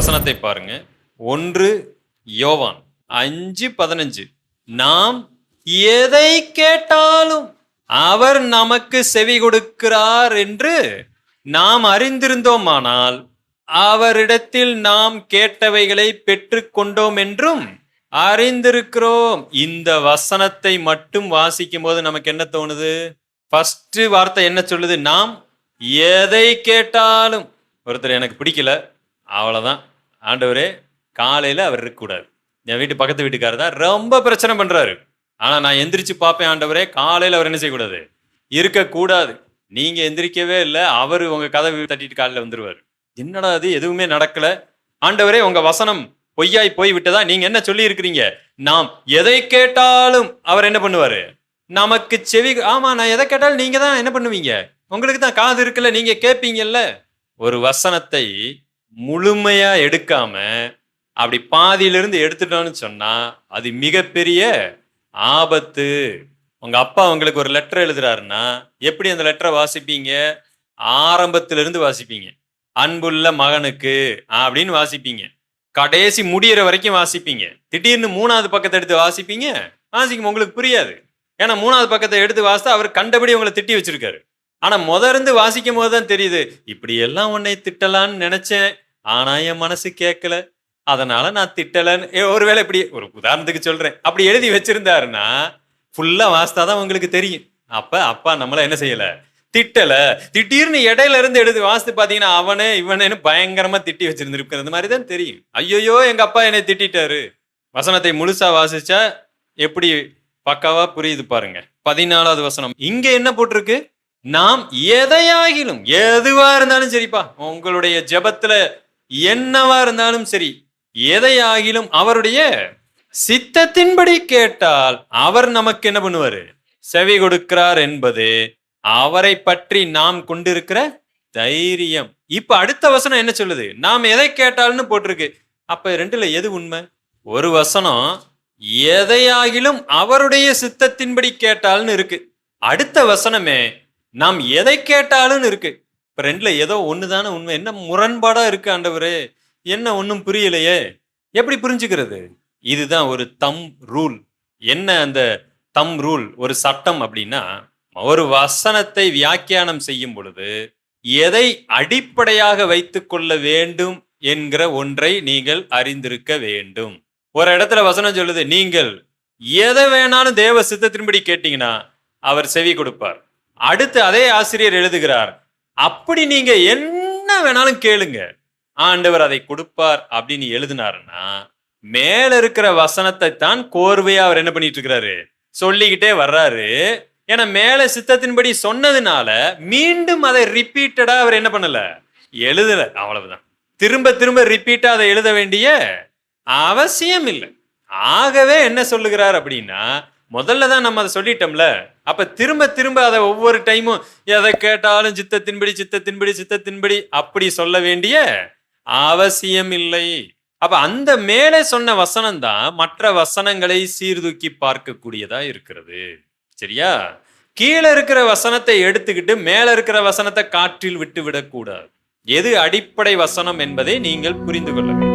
வசனத்தை பாருங்க. ஒன்று யோவான் அஞ்சு பதினஞ்சு. நாம் எதை கேட்டாலும் அவர் நமக்கு செவி கொடுக்கிறார் என்று நாம் அறிந்திருந்தோமானால் அவரிடத்தில் நாம் கேட்டவைகளை பெற்றுக்கொண்டோம் என்றும் அறிந்திருக்கிறோம். இந்த வசனத்தை மட்டும் வாசிக்கும் போது நமக்கு என்ன தோணுது? ஃபஸ்ட்டு வார்த்தை என்ன சொல்லுது? நாம் எதை கேட்டாலும். ஒருத்தர் எனக்கு பிடிக்கல. அவ்வளோதான் ஆண்டவரே காலையில் அவர் இருக்கக்கூடாது. என் வீட்டு பக்கத்து வீட்டுக்காரர் தான் ரொம்ப பிரச்சனை பண்ணுறாரு ஆனால் நான் எந்திரிச்சு பார்ப்பேன் ஆண்டவரே காலையில் அவர் என்ன செய்யக்கூடாது? இருக்கக்கூடாது. நீங்கள் எந்திரிக்கவே இல்லை அவர் உங்கள் கதவை தட்டிட்டு காலையில் வந்துடுவார் என்னடா அது எதுவுமே நடக்கல. ஆண்டவரே உங்கள் வசனம் பொய்யாய் போய் விட்டதா நீங்க என்ன சொல்லி இருக்கிறீங்க நாம் எதை கேட்டாலும் அவர் என்ன பண்ணுவாரு? நமக்கு செவி ஆமா நான் எதை கேட்டாலும் நீங்க தான் என்ன பண்ணுவீங்க? உங்களுக்கு தான் காது இருக்குல்ல நீங்க கேட்பீங்கல்ல ஒரு வசனத்தை முழுமையா எடுக்காம அப்படி பாதியிலிருந்து எடுத்துட்டோம்னு சொன்னா அது மிகப்பெரிய ஆபத்து. உங்க அப்பா உங்களுக்கு ஒரு லெட்டர் எழுதுறாருன்னா எப்படி அந்த லெட்டரை வாசிப்பீங்க? ஆரம்பத்திலிருந்து வாசிப்பீங்க. அன்புள்ள மகனுக்கு அப்படின்னு வாசிப்பீங்க. கடைசி முடியிற வரைக்கும் வாசிப்பீங்க. திடீர்னு மூணாவது பக்கத்தை எடுத்து வாசிப்பீங்க? வாசிக்கும். உங்களுக்கு புரியாது. ஏன்னா மூணாவது பக்கத்தை எடுத்து வாசித்தா அவர் கண்டபடி உங்களை திட்டி வச்சிருக்காரு. ஆனா முத இருந்து வாசிக்கும் போது தான் தெரியுது இப்படி எல்லாம் உன்னை திட்டலான்னு நினைச்சேன் ஆனா என் மனசு கேட்கல அதனால நான் திட்டலன்னு ஏ, ஒருவேளை இப்படி ஒரு உதாரணத்துக்கு சொல்றேன். அப்படி எழுதி வச்சிருந்தாருன்னா ஃபுல்லா வாசித்தாதான் உங்களுக்கு தெரியும். அப்ப அப்பா நம்மள என்ன செய்யல? திட்டல. திடீர்னு இடையில இருந்து எடுத்து வாசித்து பாத்தீங்கன்னா அவனே இவனேன்னு பயங்கரமா திட்டி வச்சிருந்திருக்கிறது மாதிரி தான் தெரியும். ஐயோயோ எங்க அப்பா என்னை திட்டிட்டாரு. வசனத்தை முழுசா வாசிச்சா எப்படி பக்காவா புரியுது பாருங்க. பதினாலாவது வசனம். இங்க என்ன போட்டிருக்கு? நாம் எதையாகிலும் எதுவா இருந்தாலும் சரிப்பா. உங்களுடைய ஜபத்துல என்னவா இருந்தாலும் சரி எதையாகிலும் அவருடைய சித்தத்தின்படி கேட்டால் அவர் நமக்கு என்ன பண்ணுவாரு? செவி கொடுக்கிறார் என்பது அவரை பற்றி நாம் கொண்டிருக்கிற தைரியம். இப்ப அடுத்த வசனம் என்ன சொல்லுது? நாம் எதை கேட்டால்னு போட்டிருக்கு. அப்ப ரெண்டுல எது உண்மை? ஒரு வசனம் எதையாகிலும் அவருடைய சித்தத்தின்படி கேட்டால்னு இருக்கு. அடுத்த வசனமே நாம் எதை கேட்டாலும் இருக்கு. இப்ப ரெண்டுல ஏதோ ஒண்ணுதானே உண்மை. என்ன முரண்பாடா இருக்கு ஆண்டவரே. என்ன ஒன்றும் புரியலையே. எப்படி புரிஞ்சுக்கிறது? இதுதான் ஒரு தம் ரூல் என்ன அந்த தம் ரூல் ஒரு சட்டம் அப்படின்னா ஒரு வசனத்தை வியாக்கியானம் செய்யும் பொழுது எதை அடிப்படையாக வைத்து கொள்ள வேண்டும் என்கிற ஒன்றை நீங்கள் அறிந்திருக்க வேண்டும். ஒரு இடத்துல வசனம் சொல்லுது நீங்கள் எதை வேணாலும் தேவ சித்தத்தின்படி கேட்டீங்கன்னா அவர் செவி கொடுப்பார். அடுத்து அதே ஆசிரியர் எழுதுகிறார். அப்படி நீங்க என்ன வேணாலும் கேளுங்க. ஆண்டவர் அதை கொடுப்பார் அப்படின்னு எழுதினாருன்னா மேல இருக்கிற வசனத்தை தான் கோர்வையா அவர் என்ன பண்ணிட்டு இருக்கிறாரு சொல்லிக்கிட்டே வர்றாரு. ஏன்னா மேல சித்தத்தின்படி சொன்னதுனால மீண்டும் அதை ரிப்பீட்டடா அவர் என்ன பண்ணல? எழுதல. அவ்வளவுதான். திரும்ப திரும்ப ரிப்பீட்டா அதை எழுத வேண்டிய அவசியம் இல்லை ஆகவே என்ன சொல்லுகிறார் அப்படின்னா முதல்ல தான் நம்ம அதை சொல்லிட்டோம்ல. அப்ப திரும்ப திரும்ப அதை ஒவ்வொரு டைமும் எதை கேட்டாலும் சித்தத்தின்படி சித்தத்தின்படி சித்தத்தின்படி அப்படி சொல்ல வேண்டிய அவசியம் இல்லை. அப்ப அந்த மேலே சொன்ன வசனம் தான் மற்ற வசனங்களை சீர்தூக்கி பார்க்கக்கூடியதா இருக்கிறது. சரியா? கீழே இருக்கிற வசனத்தை எடுத்துக்கிட்டு மேல இருக்கிற வசனத்தை காற்றில் விட்டு விடக்கூடாது எது அடிப்படை வசனம் என்பதை நீங்கள் புரிந்து கொள்ள வேண்டும்.